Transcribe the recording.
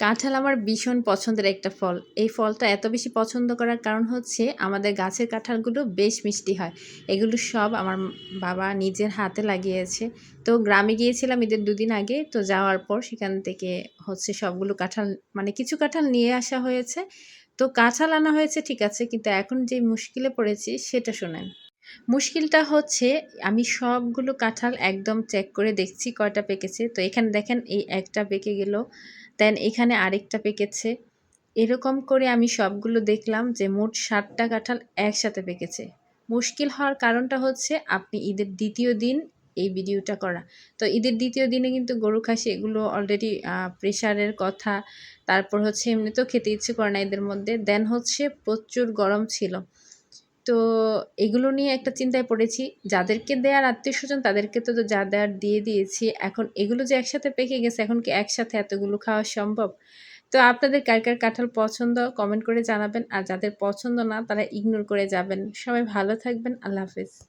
কাঁঠাল আমার ভীষণ পছন্দের একটা ফল। এই ফলটা এত বেশি পছন্দ করার কারণ হচ্ছে আমাদের গাছের কাঁঠালগুলো বেশ মিষ্টি হয়। এগুলো সব আমার বাবা নিজের হাতে লাগিয়েছে। তো গ্রামে গিয়েছিলাম ঈদের দুদিন আগে। তো যাওয়ার পর সেখান থেকে হচ্ছে সবগুলো কাঁঠাল মানে কিছু কাঁঠাল নিয়ে আসা হয়েছে। তো কাঁঠাল আনা হয়েছে, ঠিক আছে, কিন্তু এখন যে মুশকিলে পড়েছি সেটা শোনেন। মুশকিলটা হচ্ছে আমি সবগুলো কাঁঠাল একদম চেক করে দেখছি কয়টা পেকেছে। তো এখানে দেখেন এই একটা পেকে গেল। দেন এখানে আরেকটা পেকেছে। এরকম করে আমি সবগুলো দেখলাম যে মোট ষাটটা কাঁঠাল একসাথে পেকেছে। মুশকিল হওয়ার কারণটা হচ্ছে আপনি ঈদের দ্বিতীয় দিন এই ভিডিওটা করা। তো ঈদের দ্বিতীয় দিনে কিন্তু গরু খাসি এগুলো অলরেডি প্রেশারের কথা। তারপর হচ্ছে এমনিতেও খেতে ইচ্ছে করে না এদের মধ্যে। দেন হচ্ছে প্রচুর গরম ছিল। তো এগুলো নিয়ে একটা চিন্তায় পড়েছি। যাদেরকে দেয়ার আত্মীয় স্বজন তাদেরকে তো যা দেওয়ার দিয়ে দিয়েছি। এখন এগুলো যে একসাথে পেকে গেছে, এখন কি একসাথে এতগুলো খাওয়া সম্ভব? তো আপনাদের কার কার কাঁঠাল পছন্দ কমেন্ট করে জানাবেন। আর যাদের পছন্দ না, তারা ইগনোর করে যাবেন। সবাই ভালো থাকবেন। আল্লাহ হাফেজ।